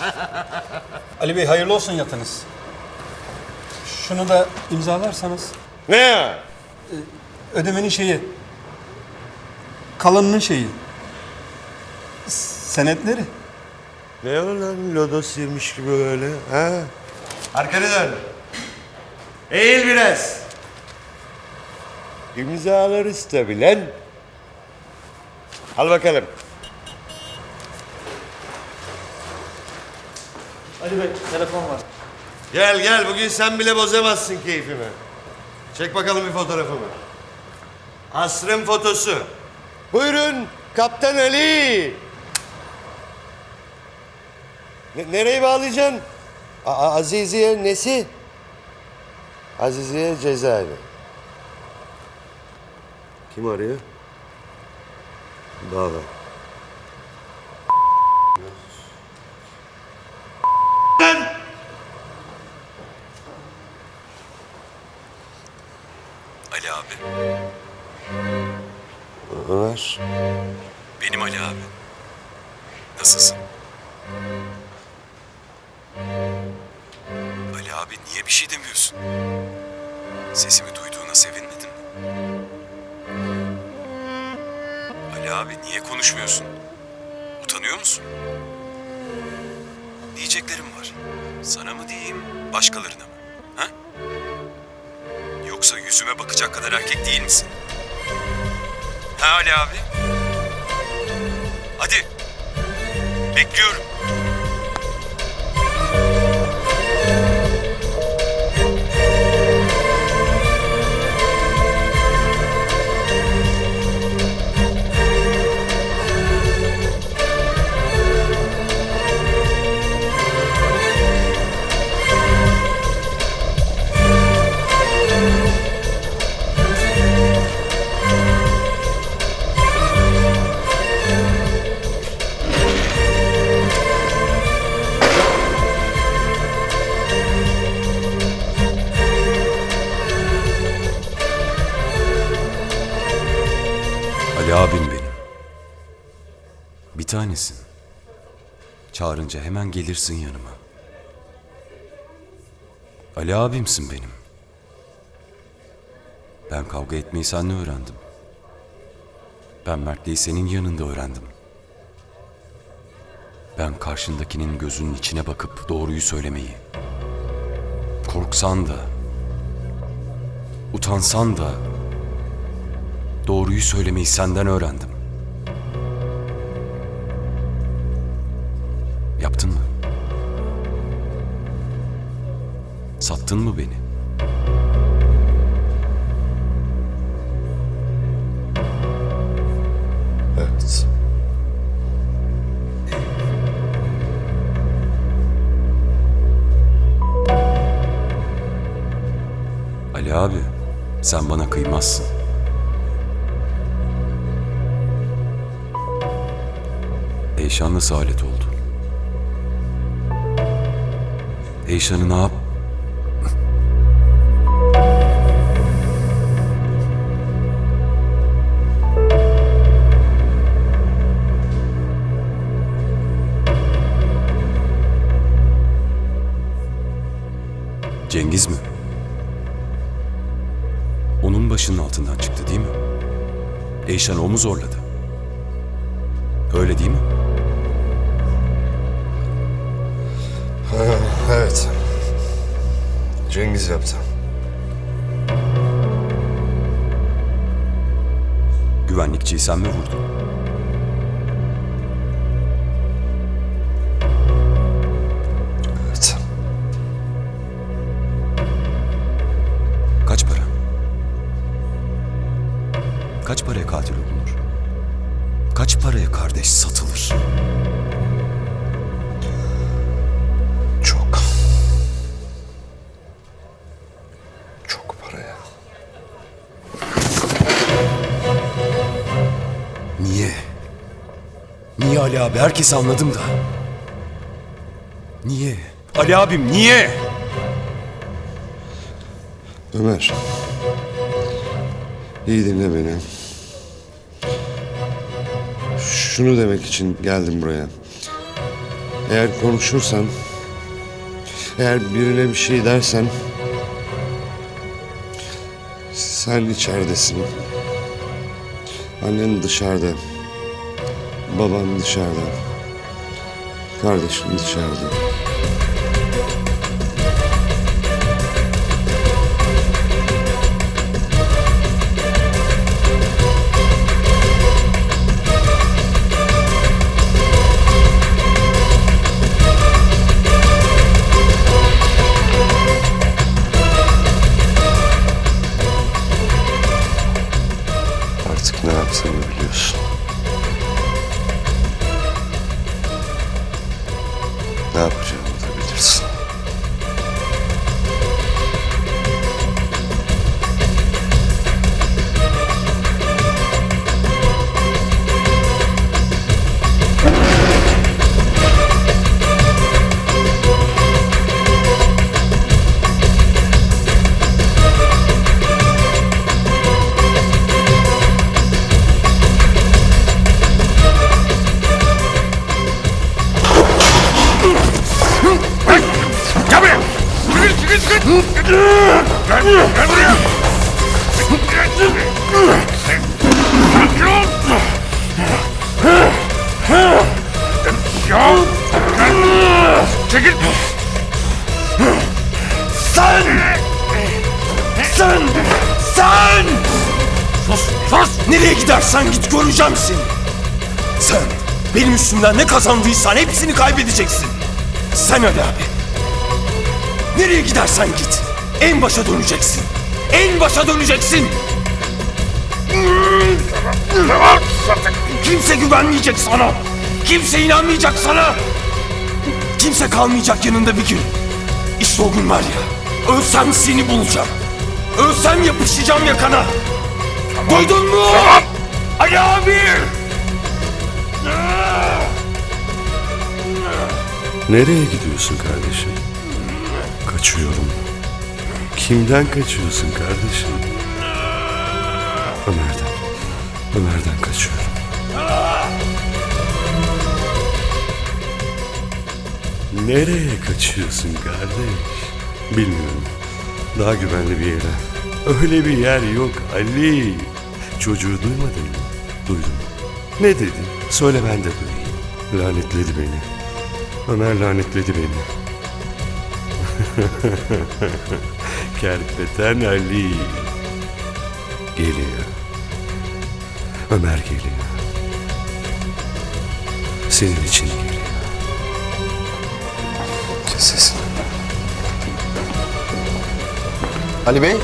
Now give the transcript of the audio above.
Ali Bey hayırlı olsun yatınız. Şunu da imzalarsanız Ne ya? ödemenin şeyi. Kalanının şeyi. Senetleri. Ne o lan lodos yemiş gibi öyle ha? Arkana dön. Eğil biraz. İmzalarız tabii lan. Al bakalım. Ali Bey telefon var. Gel gel bugün sen bile bozamazsın keyfimi. Çek bakalım bir fotoğrafımı. Asrın fotosu. Buyurun Kaptan Ali. Ne, nereye bağlayacaksın? A- Aziziye nesi? Aziziye cezaevi. Kim arıyor? Bağla. Ali abi. Ömer. Benim Ali abi. Nasılsın? Ali abi niye bir şey demiyorsun? Sesimi duyduğuna sevinmedin mi? Ali abi niye konuşmuyorsun? Utanıyor musun? Diyeceklerim var. Sana mı diyeyim, başkalarına mı? Yoksa yüzüme bakacak kadar erkek değil misin? Ha Ali abi? Hadi. Bekliyorum. Tanesin. Çağırınca hemen gelirsin yanıma. Ali abimsin benim. Ben kavga etmeyi seninle öğrendim. Ben mertliği senin yanında öğrendim. Ben karşındakinin gözünün içine bakıp doğruyu söylemeyi. Korksan da, utansan da Doğruyu söylemeyi senden öğrendim. Sattın mı beni? Evet. Ali abi, sen bana kıymazsın. Eyşan nasıl alet oldu? Eyşan'ı ne yap? Cengiz mi? Onun başının altından çıktı değil mi? Eyşan o mu zorladı? Öyle değil mi? Evet. Cengiz yaptı. Güvenlikçiyi sen mi vurdun? Kaç paraya katil olunur? Kaç paraya kardeş satılır? Çok. Çok paraya. Niye? Niye Ali abi? Herkes anladım da. Niye? Ali abim niye? Ömer. İyi dinle beni. Şunu demek için geldim buraya. Eğer konuşursan, eğer birine bir şey dersen, sen içeridesin. Annen dışarıda. Baban dışarıda. Kardeşin dışarıda. news. Nereye gidersen git göreceğim seni. Sen benim üstümden ne kazandıysan hepsini kaybedeceksin. Sen Ali abi. Nereye gidersen git. En başa döneceksin. En başa döneceksin. Kimse güvenmeyecek sana. Kimse inanmayacak sana. Kimse kalmayacak yanında bir gün. İşte o gün var ya. Ölsem seni bulacağım. Ölsem yapışacağım yakana. Duydun mu? Ali abi! Nereye gidiyorsun kardeşim? Kaçıyorum. Kimden kaçıyorsun kardeşim? Ömer'den. Ömer'den kaçıyorum. Nereye kaçıyorsun kardeş? Bilmiyorum. Daha güvenli bir yere. Öyle bir yer yok Ali. Çocuğu duymadın mı? Duydum. Ne dedi? Söyle ben de duyayım. Lanetledi beni. Ömer lanetledi beni. Kerpeten Ali. Geliyor. Ömer geliyor. Senin için geliyor. Kes sesini. Ali Bey,